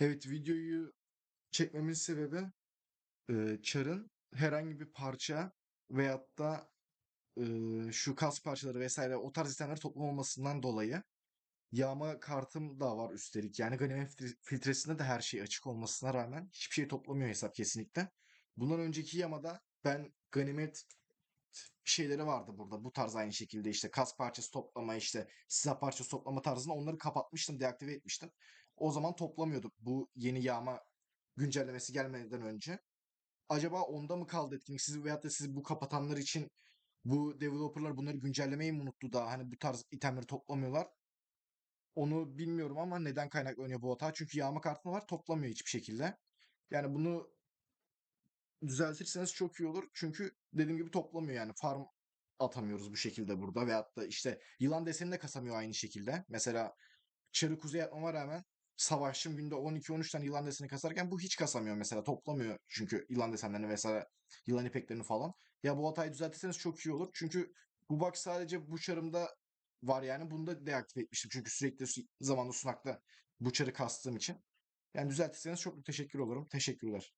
Evet, videoyu çekmemin sebebi, eee, Char'ın herhangi bir parça veyahut da, ııı, şu kas parçaları vs. o tarz itemleri toplamamasından dolayı. Yağma kartım da var üstelik. Yani ganimet fil filtresinde de her şey açık olmasına rağmen hiçbir şey toplamıyor hesap kesinlikle. Bundan önceki yamada ben ganimet şeyleri vardı burada. Bu tarz aynı şekilde işte kas parçası toplama, işte silah parçası toplama tarzında onları kapatmıştım, deaktive etmiştim. O zaman toplamıyorduk bu yeni yağma güncellemesi gelmeden önce. Acaba onda mı kaldı etkinliksiz veyahut da sizi bu kapatanlar için bu developer'lar bunları güncellemeyi mi unuttu da hani bu tarz itemleri toplamıyorlar? Onu bilmiyorum ama neden kaynaklanıyor bu hata? Çünkü yağma kartım var, toplamıyor hiçbir şekilde. Yani bunu düzeltirseniz çok iyi olur. Çünkü dediğim gibi toplamıyor yani. Farm atamıyoruz bu şekilde burada veyahut da işte yılan desenini de kasamıyor aynı şekilde. Mesela Char'ı kuzey atmama rağmen savaşçım günde 12-13 tane yılan deseni kasarken bu hiç kasamıyor mesela. Toplamıyor çünkü yılan desenlerini vesaire yılan ipeklerini falan. Ya bu hatayı düzeltirseniz çok iyi olur. Çünkü bu bug sadece bu Char'ımda var yani. Bunu da deaktive etmiştim. Çünkü sürekli su zamanla sunakta bu Char'ı kastığım için. Yani düzeltirseniz çok teşekkür olurum. Teşekkürler.